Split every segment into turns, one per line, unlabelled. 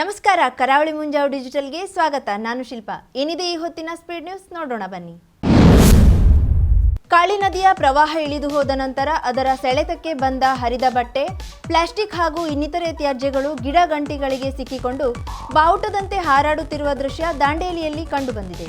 ನಮಸ್ಕಾರ, ಕರಾವಳಿ ಮುಂಜಾವು ಡಿಜಿಟಲ್ಗೆ ಸ್ವಾಗತ. ನಾನು ಶಿಲ್ಪ. ಏನಿದೆ ಈ ಹೊತ್ತಿನ ಸ್ಪೀಡ್ ನ್ಯೂಸ್ ನೋಡೋಣ ಬನ್ನಿ. ಕಾಳಿ ನದಿಯ ಪ್ರವಾಹ ಇಳಿದು ಹೋದ ನಂತರ ಅದರ ಸೆಳೆತಕ್ಕೆ ಬಂದ ಹರಿದ ಬಟ್ಟೆ, ಪ್ಲಾಸ್ಟಿಕ್ ಹಾಗೂ ಇನ್ನಿತರೆ ತ್ಯಾಜ್ಯಗಳು ಗಿಡ ಗಂಟಿಗಳಿಗೆ ಸಿಕ್ಕಿಕೊಂಡು ಬಾವುಟದಂತೆ ಹಾರಾಡುತ್ತಿರುವ ದೃಶ್ಯ ದಾಂಡೇಲಿಯಲ್ಲಿ ಕಂಡುಬಂದಿದೆ.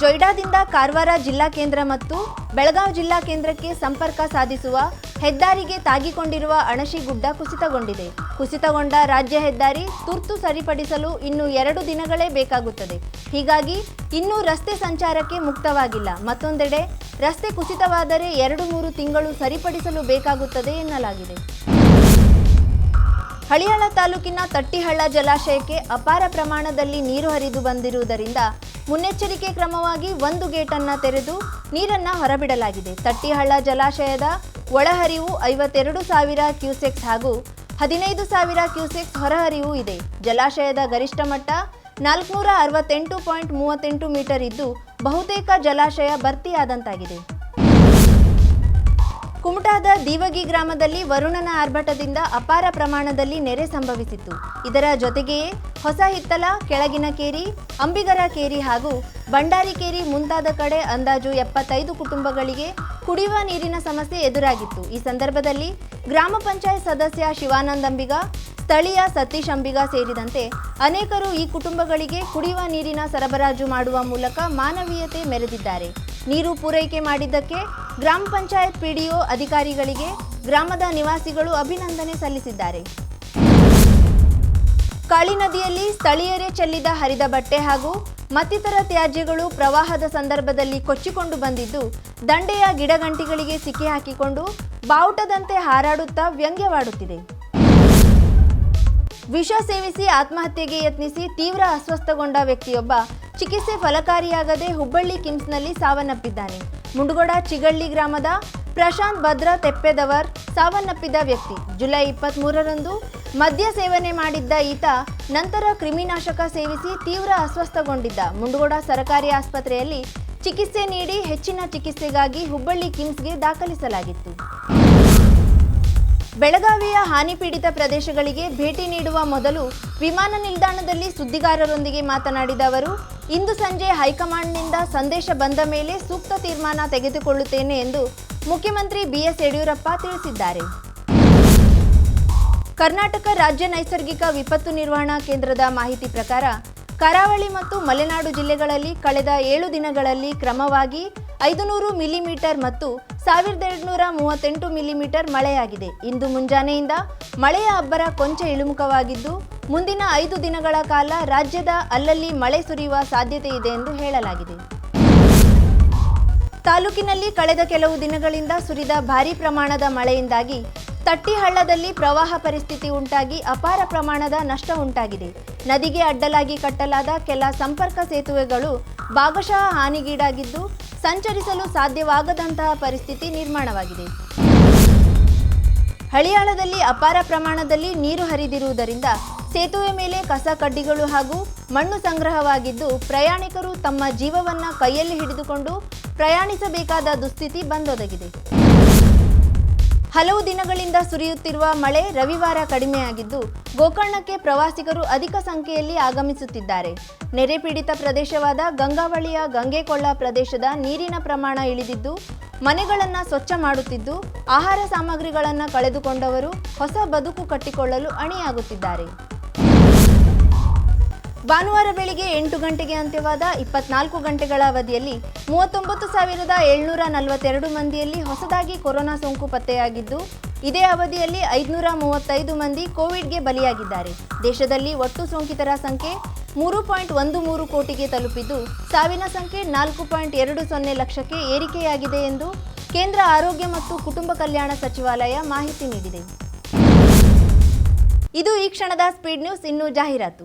ಜೊಯ್ಡಾದಿಂದ ಕಾರವಾರ ಜಿಲ್ಲಾ ಕೇಂದ್ರ ಮತ್ತು ಬೆಳಗಾವಿ ಜಿಲ್ಲಾ ಕೇಂದ್ರಕ್ಕೆ ಸಂಪರ್ಕ ಸಾಧಿಸುವ ಹೆದ್ದಾರಿಗೆ ತಾಗಿಕೊಂಡಿರುವ ಅಣಶಿ ಗುಡ್ಡ ಕುಸಿತಗೊಂಡಿದೆ. ಕುಸಿತಗೊಂಡ ರಾಜ್ಯ ಹೆದ್ದಾರಿ ತುರ್ತು ಸರಿಪಡಿಸಲು ಇನ್ನು ಎರಡು ದಿನಗಳೇ ಬೇಕಾಗುತ್ತದೆ. ಹೀಗಾಗಿ ಇನ್ನೂ ರಸ್ತೆ ಸಂಚಾರಕ್ಕೆ ಮುಕ್ತವಾಗಿಲ್ಲ. ಮತ್ತೊಂದೆಡೆ ರಸ್ತೆ ಕುಸಿತವಾದರೆ ಎರಡು ಮೂರು ತಿಂಗಳು ಸರಿಪಡಿಸಲು ಬೇಕಾಗುತ್ತದೆ ಎನ್ನಲಾಗಿದೆ. ಹಳಿಯಾಳ ತಾಲೂಕಿನ ತಟ್ಟಿಹಳ್ಳ ಜಲಾಶಯಕ್ಕೆ ಅಪಾರ ಪ್ರಮಾಣದಲ್ಲಿ ನೀರು ಹರಿದು ಬಂದಿರುವುದರಿಂದ ಮುನ್ನೆಚ್ಚರಿಕೆ ಕ್ರಮವಾಗಿ ಒಂದು ಗೇಟನ್ನು ತೆರೆದು ನೀರನ್ನ ಹೊರಬಿಡಲಾಗಿದೆ. ತಟ್ಟಿಹಳ್ಳ ಜಲಾಶಯದ ಒಳಹರಿವು ಐವತ್ತೆರಡು ಸಾವಿರ ಕ್ಯೂಸೆಕ್ಸ್ ಹಾಗೂ ಹದಿನೈದು ಸಾವಿರ ಕ್ಯೂಸೆಕ್ಸ್ ಹೊರಹರಿವು ಇದೆ. ಜಲಾಶಯದ ಗರಿಷ್ಠ ಮಟ್ಟ ನಾಲ್ಕುನೂರ ಅರವತ್ತೆಂಟು ಪಾಯಿಂಟ್ ಮೂವತ್ತೆಂಟು ಮೀಟರ್ ಇದ್ದು ಬಹುತೇಕ ಜಲಾಶಯ ಭರ್ತಿಯಾದಂತಾಗಿದೆ. ಕುಮಟಾದ ದೀವಗಿ ಗ್ರಾಮದಲ್ಲಿ ವರುಣನ ಆರ್ಭಟದಿಂದ ಅಪಾರ ಪ್ರಮಾಣದಲ್ಲಿ ನೆರೆ ಸಂಭವಿಸಿತ್ತು. ಇದರ ಜೊತೆಗೆಯೇ ಹೊಸ ಹಿತ್ತಲ, ಕೆಳಗಿನ ಕೇರಿ, ಅಂಬಿಗರ ಕೇರಿ ಹಾಗೂ ಬಂಡಾರಿ ಕೇರಿ ಮುಂತಾದ ಕಡೆ ಅಂದಾಜು ಎಪ್ಪತ್ತೈದು ಕುಟುಂಬಗಳಿಗೆ ಕುಡಿಯುವ ನೀರಿನ ಸಮಸ್ಯೆ ಎದುರಾಗಿತ್ತು. ಈ ಸಂದರ್ಭದಲ್ಲಿ ಗ್ರಾಮ ಪಂಚಾಯತ್ ಸದಸ್ಯ ಶಿವಾನಂದ ಅಂಬಿಗ, ಸ್ಥಳೀಯ ಸತೀಶ್ ಅಂಬಿಗ ಸೇರಿದಂತೆ ಅನೇಕರು ಈ ಕುಟುಂಬಗಳಿಗೆ ಕುಡಿಯುವ ನೀರಿನ ಸರಬರಾಜು ಮಾಡುವ ಮೂಲಕ ಮಾನವೀಯತೆ ಮೆರೆದಿದ್ದಾರೆ. ನೀರು ಪೂರೈಕೆ ಮಾಡಿದ್ದಕ್ಕೆ ಗ್ರಾಮ ಪಂಚಾಯತ್ ಪಿಡಿಒ ಅಧಿಕಾರಿಗಳಿಗೆ ಗ್ರಾಮದ ನಿವಾಸಿಗಳು ಅಭಿನಂದನೆ ಸಲ್ಲಿಸಿದ್ದಾರೆ. ಕಾಳಿ ನದಿಯಲ್ಲಿ ಸ್ಥಳೀಯರೇ ಚೆಲ್ಲಿದ ಹರಿದ ಬಟ್ಟೆ ಹಾಗೂ ಮತ್ತಿತರ ತ್ಯಾಜ್ಯಗಳು ಪ್ರವಾಹದ ಸಂದರ್ಭದಲ್ಲಿ ಕೊಚ್ಚಿಕೊಂಡು ಬಂದಿದ್ದು, ದಂಡೆಯ ಗಿಡಗಂಟಿಗಳಿಗೆ ಸಿಕ್ಕಿ ಹಾಕಿಕೊಂಡು ಬಾವುಟದಂತೆ ಹಾರಾಡುತ್ತಾ ವ್ಯಂಗ್ಯವಾಡುತ್ತಿದೆ. ವಿಷ ಸೇವಿಸಿ ಆತ್ಮಹತ್ಯೆಗೆ ಯತ್ನಿಸಿ ತೀವ್ರ ಅಸ್ವಸ್ಥಗೊಂಡ ವ್ಯಕ್ತಿಯೊಬ್ಬ ಚಿಕಿತ್ಸೆ ಫಲಕಾರಿಯಾಗದೆ ಹುಬ್ಬಳ್ಳಿ ಕಿಮ್ಸ್ನಲ್ಲಿ ಸಾವನ್ನಪ್ಪಿದ್ದಾನೆ. ಮುಂಡಗೋಡ ಚಿಗಳ್ಳಿ ಗ್ರಾಮದ ಪ್ರಶಾಂತ್ ಭದ್ರ ತೆಪ್ಪೆದವರ್ ಸಾವನ್ನಪ್ಪಿದ ವ್ಯಕ್ತಿ. ಜುಲೈ ಇಪ್ಪತ್ತ್ಮೂರರಂದು ಮದ್ಯ ಸೇವನೆ ಮಾಡಿದ್ದ ಈತ ನಂತರ ಕ್ರಿಮಿನಾಶಕ ಸೇವಿಸಿ ತೀವ್ರ ಅಸ್ವಸ್ಥಗೊಂಡಿದ್ದ. ಮುಂಡಗೋಡ ಸರಕಾರಿ ಆಸ್ಪತ್ರೆಯಲ್ಲಿ ಚಿಕಿತ್ಸೆ ನೀಡಿ ಹೆಚ್ಚಿನ ಚಿಕಿತ್ಸೆಗಾಗಿ ಹುಬ್ಬಳ್ಳಿ ಕಿಮ್ಸ್ಗೆ ದಾಖಲಿಸಲಾಗಿತ್ತು. ಬೆಳಗಾವಿಯ ಹಾನಿ ಪೀಡಿತ ಪ್ರದೇಶಗಳಿಗೆ ಭೇಟಿ ನೀಡುವ ಮೊದಲು ವಿಮಾನ ನಿಲ್ದಾಣದಲ್ಲಿ ಸುದ್ದಿಗಾರರೊಂದಿಗೆ ಮಾತನಾಡಿದ ಅವರು, ಇಂದು ಸಂಜೆ ಹೈಕಮಾಂಡ್ನಿಂದ ಸಂದೇಶ ಬಂದ ಮೇಲೆ ಸೂಕ್ತ ತೀರ್ಮಾನ ತೆಗೆದುಕೊಳ್ಳುತ್ತೇನೆ ಎಂದು ಮುಖ್ಯಮಂತ್ರಿ ಬಿಎಸ್ ಯಡಿಯೂರಪ್ಪ ತಿಳಿಸಿದ್ದಾರೆ. ಕರ್ನಾಟಕ ರಾಜ್ಯ ನೈಸರ್ಗಿಕ ವಿಪತ್ತು ನಿರ್ವಹಣಾ ಕೇಂದ್ರದ ಮಾಹಿತಿ ಪ್ರಕಾರ ಕರಾವಳಿ ಮತ್ತು ಮಲೆನಾಡು ಜಿಲ್ಲೆಗಳಲ್ಲಿ ಕಳೆದ ಏಳು ದಿನಗಳಲ್ಲಿ ಕ್ರಮವಾಗಿ ಐದುನೂರು ಮಿಲಿಮೀಟರ್ ಮತ್ತು ಸಾವಿರದ ಎರಡುನೂರ ಮೂವತ್ತೆಂಟು ಮಿಲಿಮೀಟರ್ ಮಳೆಯಾಗಿದೆ. ಇಂದು ಮುಂಜಾನೆಯಿಂದ ಮಳೆಯ ಅಬ್ಬರ ಕೊಂಚ ಇಳಿಮುಖವಾಗಿದ್ದು, ಮುಂದಿನ ಐದು ದಿನಗಳ ಕಾಲ ರಾಜ್ಯದ ಅಲ್ಲಲ್ಲಿ ಮಳೆ ಸುರಿಯುವ ಸಾಧ್ಯತೆ ಇದೆ ಎಂದು ಹೇಳಲಾಗಿದೆ. ತಾಲೂಕಿನಲ್ಲಿ ಕಳೆದ ಕೆಲವು ದಿನಗಳಿಂದ ಸುರಿದ ಭಾರೀ ಪ್ರಮಾಣದ ಮಳೆಯಿಂದಾಗಿ ತಟ್ಟಿಹಳ್ಳದಲ್ಲಿ ಪ್ರವಾಹ ಪರಿಸ್ಥಿತಿ ಉಂಟಾಗಿ ಅಪಾರ ಪ್ರಮಾಣದ ನಷ್ಟ ಉಂಟಾಗಿದೆ. ನದಿಗೆ ಅಡ್ಡಲಾಗಿ ಕಟ್ಟಲಾದ ಕೆಲ ಸಂಪರ್ಕ ಸೇತುವೆಗಳು ಭಾಗಶಃ ಹಾನಿಗೀಡಾಗಿದ್ದು ಸಂಚರಿಸಲು ಸಾಧ್ಯವಾಗದಂತಹ ಪರಿಸ್ಥಿತಿ ನಿರ್ಮಾಣವಾಗಿದೆ. ಹಳಿಯಾಳದಲ್ಲಿ ಅಪಾರ ಪ್ರಮಾಣದಲ್ಲಿ ನೀರು ಹರಿದಿರುವುದರಿಂದ ಸೇತುವೆ ಮೇಲೆ ಕಸ ಕಡ್ಡಿಗಳು ಹಾಗೂ ಮಣ್ಣು ಸಂಗ್ರಹವಾಗಿದ್ದು ಪ್ರಯಾಣಿಕರು ತಮ್ಮ ಜೀವವನ್ನ ಕೈಯಲ್ಲಿ ಹಿಡಿದುಕೊಂಡು ಪ್ರಯಾಣಿಸಬೇಕಾದ ದುಸ್ಥಿತಿ ಬಂದೊದಗಿದೆ. ಹಲವು ದಿನಗಳಿಂದ ಸುರಿಯುತ್ತಿರುವ ಮಳೆ ರವಿವಾರ ಕಡಿಮೆಯಾಗಿದ್ದು, ಗೋಕರ್ಣಕ್ಕೆ ಪ್ರವಾಸಿಗರು ಅಧಿಕ ಸಂಖ್ಯೆಯಲ್ಲಿ ಆಗಮಿಸುತ್ತಿದ್ದಾರೆ. ನೆರೆ ಪೀಡಿತ ಪ್ರದೇಶವಾದ ಗಂಗಾವಳಿಯ ಗಂಗೆಕೊಳ್ಳ ಪ್ರದೇಶದ ನೀರಿನ ಪ್ರಮಾಣ ಇಳಿದಿದ್ದು, ಮನೆಗಳನ್ನು ಸ್ವಚ್ಛ ಮಾಡುತ್ತಿದ್ದು, ಆಹಾರ ಸಾಮಗ್ರಿಗಳನ್ನು ಕಳೆದುಕೊಂಡವರು ಹೊಸ ಬದುಕು ಕಟ್ಟಿಕೊಳ್ಳಲು ಅಣಿಯಾಗುತ್ತಿದ್ದಾರೆ. ಭಾನುವಾರ ಬೆಳಿಗ್ಗೆ ಎಂಟು ಗಂಟೆಗೆ ಅಂತ್ಯವಾದ ಇಪ್ಪತ್ನಾಲ್ಕು ಗಂಟೆಗಳ ಅವಧಿಯಲ್ಲಿ ಮೂವತ್ತೊಂಬತ್ತು ಸಾವಿರದ ಏಳ್ನೂರ ನಲವತ್ತೆರಡು ಮಂದಿಯಲ್ಲಿ ಹೊಸದಾಗಿ ಕೊರೋನಾ ಸೋಂಕು ಪತ್ತೆಯಾಗಿದ್ದು, ಇದೇ ಅವಧಿಯಲ್ಲಿ ಐದುನೂರ ಮೂವತ್ತೈದು ಮಂದಿ ಕೋವಿಡ್ಗೆ ಬಲಿಯಾಗಿದ್ದಾರೆ. ದೇಶದಲ್ಲಿ ಒಟ್ಟು ಸೋಂಕಿತರ ಸಂಖ್ಯೆ ಮೂರು ಪಾಯಿಂಟ್ ಒಂದು ಮೂರು ಕೋಟಿಗೆ ತಲುಪಿದ್ದು, ಸಾವಿನ ಸಂಖ್ಯೆ ನಾಲ್ಕು ಪಾಯಿಂಟ್ ಎರಡು ಸೊನ್ನೆ ಲಕ್ಷಕ್ಕೆ ಏರಿಕೆಯಾಗಿದೆ ಎಂದು ಕೇಂದ್ರ ಆರೋಗ್ಯ ಮತ್ತು ಕುಟುಂಬ ಕಲ್ಯಾಣ ಸಚಿವಾಲಯ ಮಾಹಿತಿ ನೀಡಿದೆ. ಇದು ಈ ಕ್ಷಣದ ಸ್ಪೀಡ್ ನ್ಯೂಸ್, ಇನ್ನು ಜಾಹೀರಾತು.